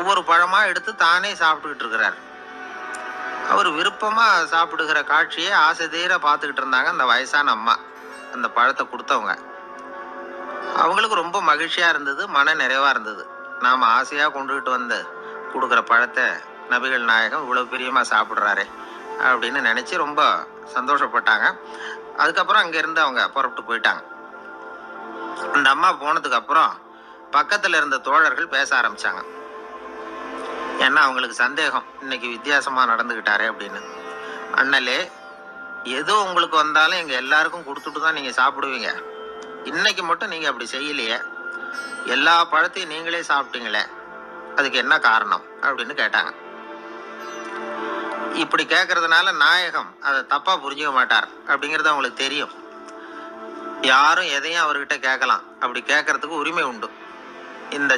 ஒவ்வொரு பழமாக எடுத்து தானே சாப்பிட்டுக்கிட்டு இருக்கிறார். அவர் விருப்பமாக சாப்பிடுகிற காட்சியை ஆசை தீர பார்த்துக்கிட்டு இருந்தாங்க அந்த வயசான அம்மா அந்த பழத்தை கொடுத்தவங்க. அவங்களுக்கு ரொம்ப மகிழ்ச்சியாக இருந்தது மன நிறைவாக இருந்தது. நாம் ஆசையாக கொண்டுகிட்டு வந்து கொடுக்குற பழத்தை நபிகள் நாயகம் இவ்வளோ பிரியமாக சாப்பிட்றாரே அப்படின்னு நினச்சி ரொம்ப சந்தோஷப்பட்டாங்க. அதுக்கப்புறம் அங்கேருந்து அவங்க புறப்பட்டு போயிட்டாங்க. அந்த அம்மா போனதுக்கப்புறம் பக்கத்தில் இருந்த தோழர்கள் பேச ஆரம்பிச்சாங்க. ஏன்னா அவங்களுக்கு சந்தேகம். இன்னைக்கு வித்தியாசமாக நடந்துக்கிட்டாரே அப்படின்னு. அண்ணலே எது உங்களுக்கு வந்தாலும் எங்கள் எல்லாருக்கும் கொடுத்துட்டு தான் நீங்கள் சாப்பிடுவீங்க. இன்னைக்கு மட்டும் நீங்கள் அப்படி செய்யலையே. எல்லா பழத்தையும் நீங்களே சாப்பிட்டீங்களே. அதுக்கு என்ன காரணம்? அப்படின்னு கேட்டாங்க. இப்படி கேட்கறதுனால நாயகம் அதை தப்பாக புரிஞ்சுக்க மாட்டார். அப்படிங்கிறது அவங்களுக்கு தெரியும். யாரும் எதையும் அவர்கிட்ட கேட்கலாம். அப்படி கேட்கறதுக்கு உரிமை உண்டு. இந்த